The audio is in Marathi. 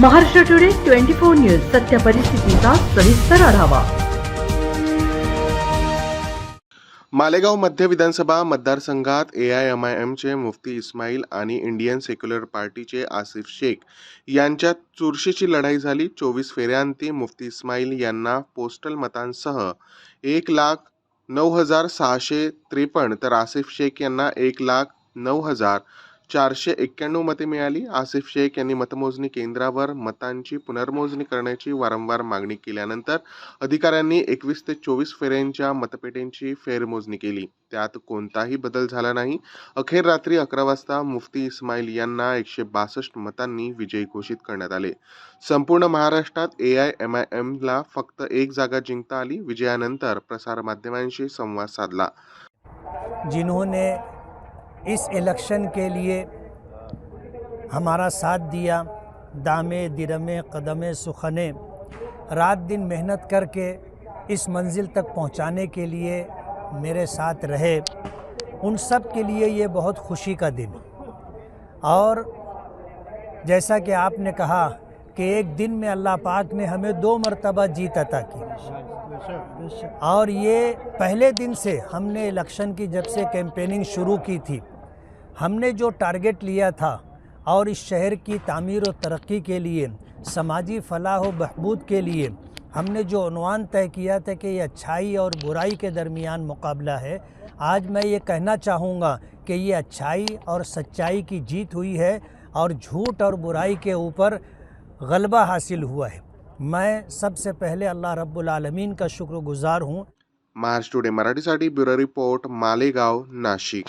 Maharashtra today twenty four news सत्य परिस्थितीचा सविस्तर आढावा. मालेगाव मध्य विधानसभा मतदारसंघात ए आय एम आय एमचे मुफ्ती इस्माईल आणि इंडियन सेक्युलर पार्टीचे आसिफ शेख यांच्यात चुरशीची लढाई झाली. चोवीस फेऱ्यांती मुफ्ती इस्माईल यांना पोस्टल मतांसह एक लाख नऊ हजार सहाशे त्रेपन्न तर आसिफ शेख यांना एक लाख नऊ हजार चारशे एक्क्याण्णव मते मिळाली. आसिफ शेख यांनी मतमोजणी केंद्रावर मतांची पुनर्मोजणी करण्याची वारंवार मागणी केल्यानंतर अधिकाऱ्यांनी एकवीस ते चोवीस फेऱ्यांच्या मतपेटींची फेरमोजणी केली. त्यात कोणताही बदल झाला नाही. अखेर रात्री अकरा वाजता मुफ्ती इस्माईल यांना एकशे बासष्ट मतांनी विजयी घोषित करण्यात आले. संपूर्ण महाराष्ट्रात ए आय एम आय एमला फक्त एक जागा जिंकता आली. विजयानंतर प्रसारमाध्यमांशी संवाद साधला. जिन्होंने इस इलेक्शन के लिए हमारा साथ दिया, दामे, दिरमे, कदमे, सुखने। रात दिन मेहनत करके इस मंजिल तक पहुँचाने के लिए मेरे साथ रहे। उन सब के लिए ये बहुत खुशी का दिन और जैसा कि आपने कहा कि एक दिन में अल्लाह पाक ने हमें दो मरतबा जीत अता की। और ये पहले दिन से हमने इलेक्शन की जब से कैंपेनिंग शुरू की थी हमने जो टारगेट लिया था और इस शहर की तमीर और तरक्की के लिए, समाजी फलाह व बहबूद के लिए, हमने जो अनवान तय किया था कि ये अच्छाई और बुराई के दरमियान मुकाबला है, आज मैं ये कहना चाहूँगा कि ये अच्छाई और सच्चाई की जीत हुई है और झूठ और बुराई के ऊपर गलबा हासिल हुआ है। मैं सबसे पहले अल्लाह रब्बुल आलमीन का शुक्रगुजार हूँ। महाराष्ट्र टुडे मराठीसाठी ब्युरो रिपोर्ट, मालेगाव, नाशिक।